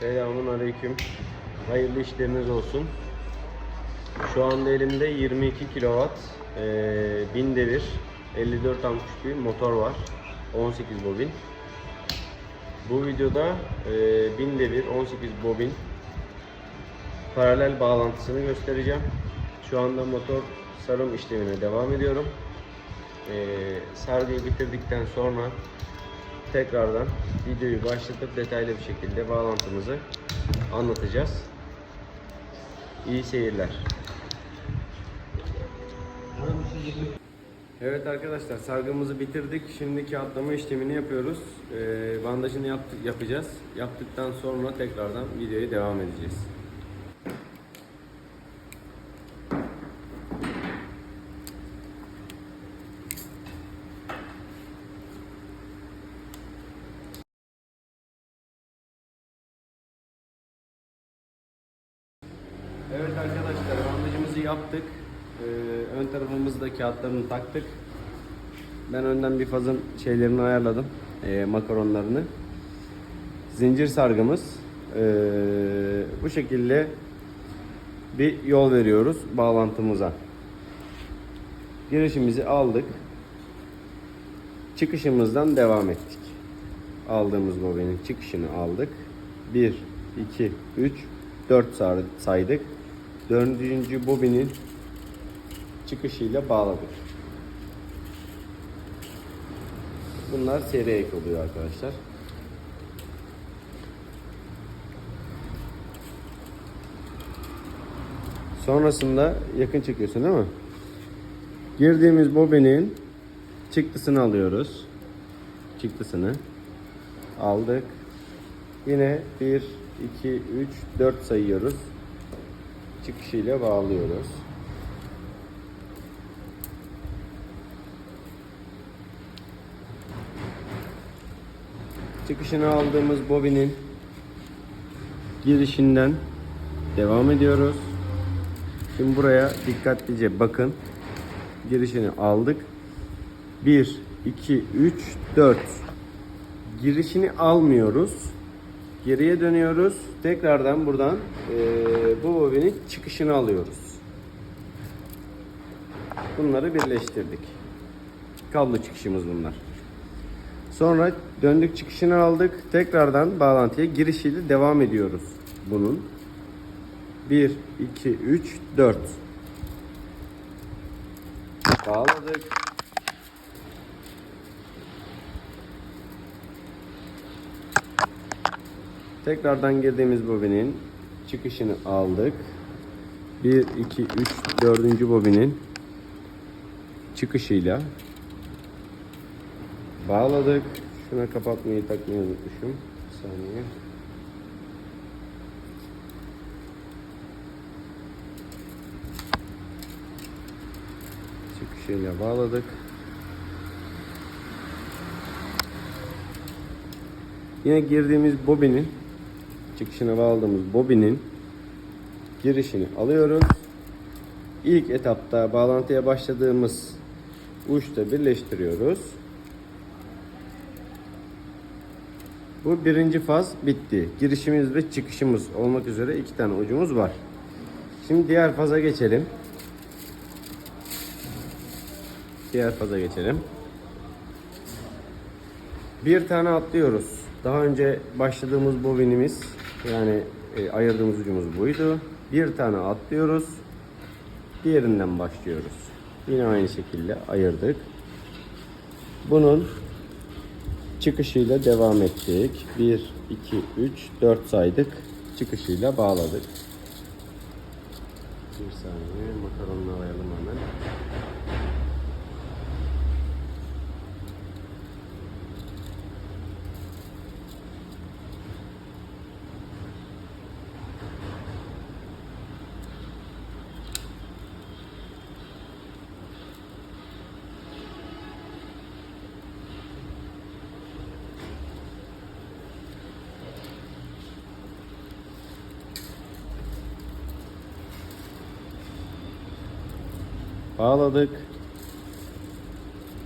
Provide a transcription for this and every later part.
Selamun aleyküm. Hayırlı işleriniz olsun. Şu anda elimde 22 kW, eee 1000 devir, 54 amp bir motor var. 18 bobin. Bu videoda eee 1000 devir, 18 bobin paralel bağlantısını göstereceğim. Şu anda motor sarım işlemine devam ediyorum. Eee sargıyı bitirdikten sonra tekrardan videoyu başlatıp detaylı bir şekilde bağlantımızı anlatacağız. İyi seyirler. Evet arkadaşlar sargımızı bitirdik. Şimdi kağıtlama işlemini yapıyoruz. Ee, bandajını yaptık, yapacağız. Yaptıktan sonra tekrardan videoya devam edeceğiz. Evet arkadaşlar bandajımızı yaptık. Ee, ön tarafımızda kağıtlarını taktık. Ben önden bir fazın şeylerini ayarladım. ee, makaronlarını. Zincir sargımız. ee, bu şekilde bir yol veriyoruz bağlantımıza. Girişimizi aldık. Çıkışımızdan devam ettik. Aldığımız bobinin çıkışını aldık. 1, 2, 3, 4 saydık. Dördüncü bobinin çıkışıyla bağladık. Bunlar seri ek oluyor arkadaşlar. Sonrasında yakın çekiyorsun değil mi? Girdiğimiz bobinin çıktısını alıyoruz. Çıktısını aldık. Yine 1, 2, 3, 4 sayıyoruz. Çıkışıyla bağlıyoruz. Çıkışını aldığımız bobinin girişinden devam ediyoruz. Şimdi buraya dikkatlice bakın. Girişini aldık. 1, 2, 3, 4. Girişini almıyoruz. Geriye dönüyoruz. Tekrardan buradan eee, bu bobinin çıkışını alıyoruz. Bunları birleştirdik. Kablo çıkışımız bunlar. Sonra döndük çıkışını aldık. Tekrardan bağlantıya girişiyle devam ediyoruz bunun. 1, 2, 3, 4. Bağladık. Tekrardan girdiğimiz bobinin çıkışını aldık. 1, 2, 3, 4. bobinin çıkışıyla bağladık. Şuna kapatmayı takmayı unutmuşum. Bir saniye. Çıkışıyla bağladık. Yine girdiğimiz bobinin çıkışına bağladığımız bobinin girişini alıyoruz. İlk etapta bağlantıya başladığımız uçta birleştiriyoruz. Bu birinci faz bitti. Girişimiz ve çıkışımız olmak üzere iki tane ucumuz var. Şimdi diğer faza geçelim. Diğer faza geçelim. Bir tane atlıyoruz. Daha önce başladığımız bobinimiz yani e, ayırdığımız ucumuz buydu. Bir tane atlıyoruz. Diğerinden başlıyoruz. Yine aynı şekilde ayırdık. Bunun çıkışıyla devam ettik. 1, 2, 3, 4 saydık. Çıkışıyla bağladık. Bir saniye makaronunu alayalım hemen. Bağladık.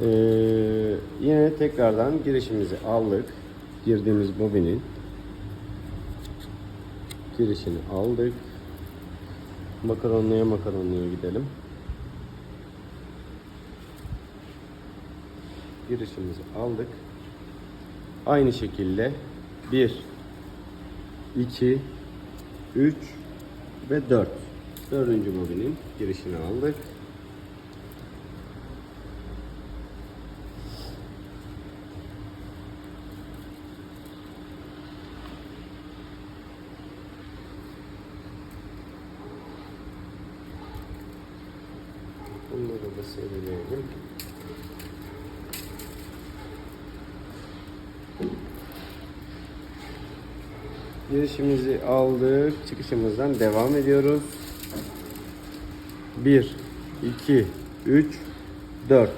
Ee, yine tekrardan girişimizi aldık. Girdiğimiz bobinin girişini aldık. Makaronluya makaronluya gidelim. Girişimizi aldık. Aynı şekilde 1 2 3 ve 4. Dördüncü bobinin girişini aldık. Bunları da serileyelim. Girişimizi aldık. Çıkışımızdan devam ediyoruz. 1, 2, 3, 4.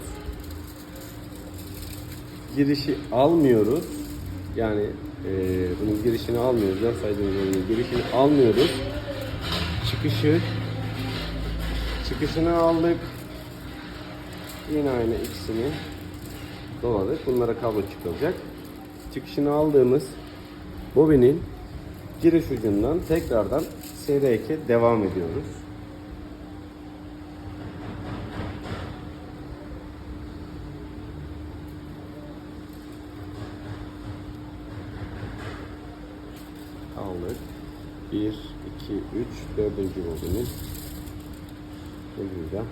Girişi almıyoruz. Yani eee bunun girişini almıyoruz. 4 saydığımız oyunun girişini almıyoruz. Çıkışı çıkışını aldık. Yine aynı ikisini doladık. Bunlara kablo çıkılacak. Çıkışını aldığımız bobinin giriş ucundan tekrardan seri eke devam ediyoruz. Aldık. 1, 2, 3, dördüncü bobinin ucuyla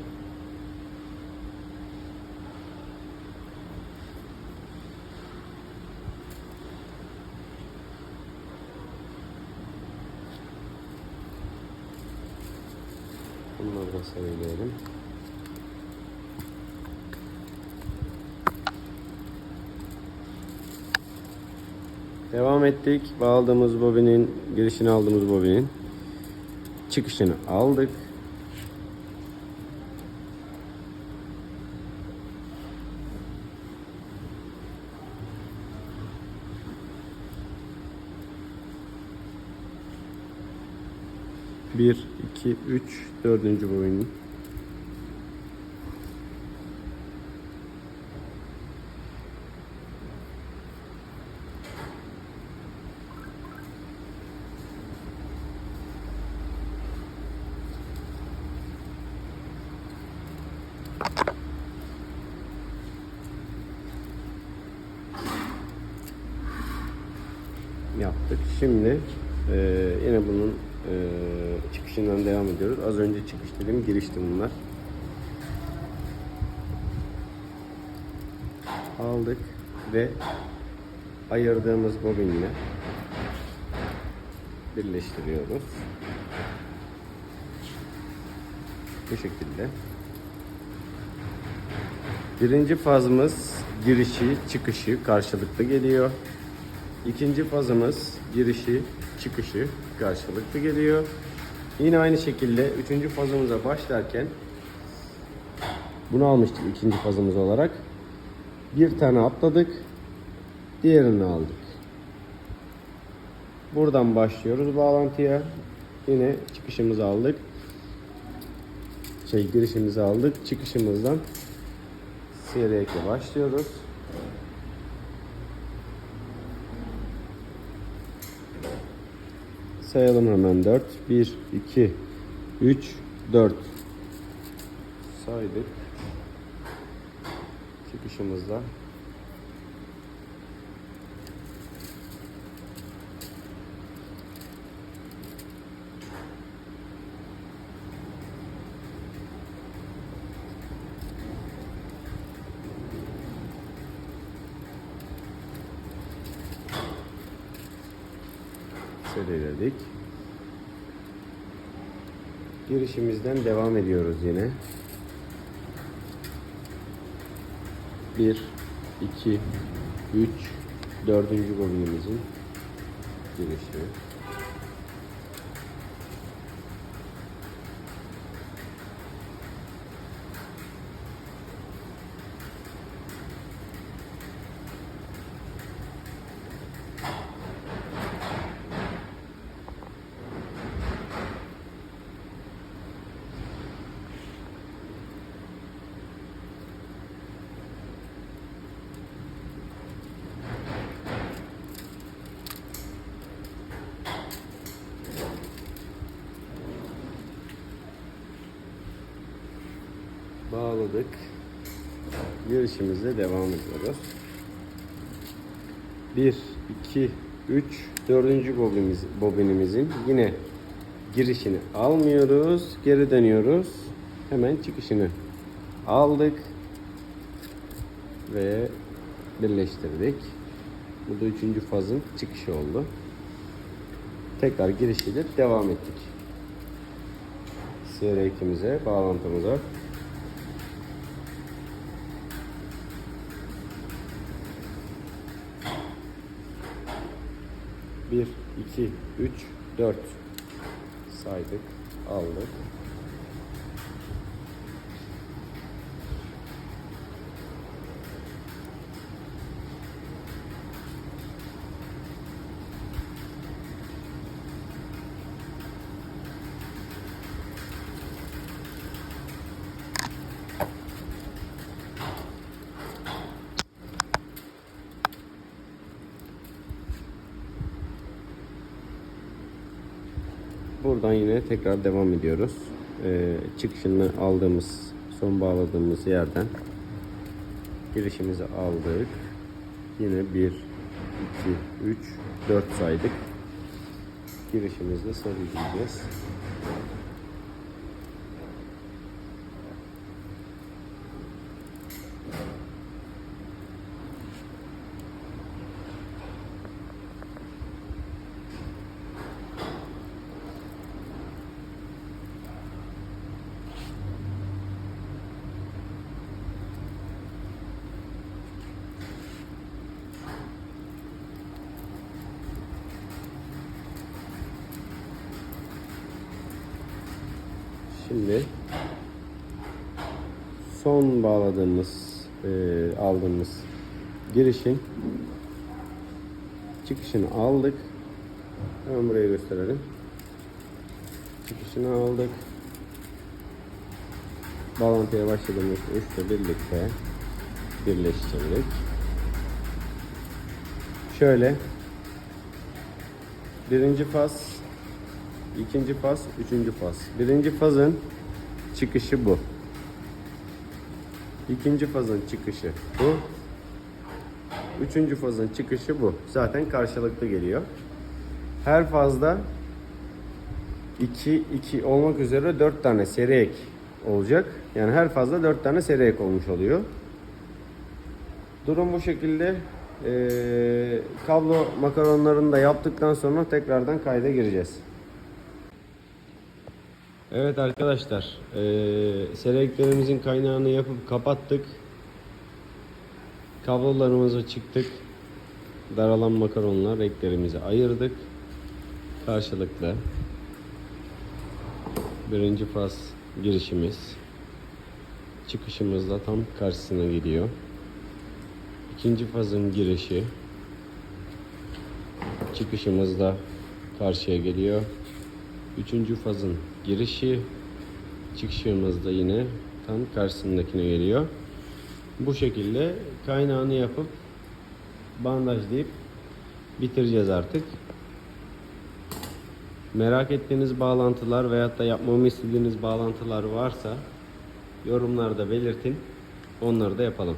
Bunları da söyleyelim. Devam ettik. Bağladığımız bobinin, girişini aldığımız bobinin çıkışını aldık. Bir, iki, üç, dördüncü bobinin. yaptık. Şimdi e, yine bunun çıkışından devam ediyoruz. Az önce çıkış dedim, girişti bunlar. Aldık ve ayırdığımız bobinle birleştiriyoruz. Bu şekilde. Birinci fazımız girişi, çıkışı karşılıklı geliyor. İkinci fazımız girişi, çıkışı karşılıklı geliyor. Yine aynı şekilde üçüncü fazımıza başlarken bunu almıştık ikinci fazımız olarak. Bir tane atladık. Diğerini aldık. Buradan başlıyoruz bağlantıya. Yine çıkışımızı aldık. Şey girişimizi aldık. Çıkışımızdan CREK'e başlıyoruz. Sayalım hemen 4. 1, 2, 3, 4. Saydık. Çıkışımızda. Seriledik. Girişimizden devam ediyoruz yine. 1, 2, 3, dördüncü bobinimizin girişi. Bağladık. Girişimize devam ediyoruz. 1, 2, 3, 4. bobimiz, bobinimizin yine girişini almıyoruz. Geri dönüyoruz. Hemen çıkışını aldık. Ve birleştirdik. Bu da üçüncü fazın çıkışı oldu. Tekrar girişiyle devam ettik. SR2'mize, bağlantımıza. Bir, iki, üç, dört saydık, aldık. Buradan yine tekrar devam ediyoruz. Ee, çıkışını aldığımız, son bağladığımız yerden girişimizi aldık. Yine 1, 2, 3, 4 saydık. Girişimizde sarılayacağız. Şimdi son bağladığımız, e, aldığımız girişin çıkışını aldık. Hemen buraya gösterelim. Çıkışını aldık. Bağlantıya başladığımız üçle birlikte birleştirdik. Şöyle birinci faz İkinci faz, üçüncü faz. Birinci fazın çıkışı bu. İkinci fazın çıkışı bu. Üçüncü fazın çıkışı bu. Zaten karşılıklı geliyor. Her fazda 2 2 olmak üzere 4 tane seri ek olacak. Yani her fazda 4 tane seri ek olmuş oluyor. Durum bu şekilde. Ee, kablo makaronlarını da yaptıktan sonra tekrardan kayda gireceğiz. Evet arkadaşlar, eee selektörümüzün kaynağını yapıp kapattık. Kablolarımızı çıktık. Daralan makaronlar renklerimizi ayırdık. Karşılıklı. Birinci faz girişimiz. Çıkışımız da tam karşısına gidiyor. İkinci fazın girişi. Çıkışımız da karşıya geliyor. Üçüncü fazın girişi çıkışımız da yine tam karşısındakine geliyor. Bu şekilde kaynağını yapıp bandajlayıp bitireceğiz artık. Merak ettiğiniz bağlantılar veyahut da yapmamı istediğiniz bağlantılar varsa yorumlarda belirtin. Onları da yapalım.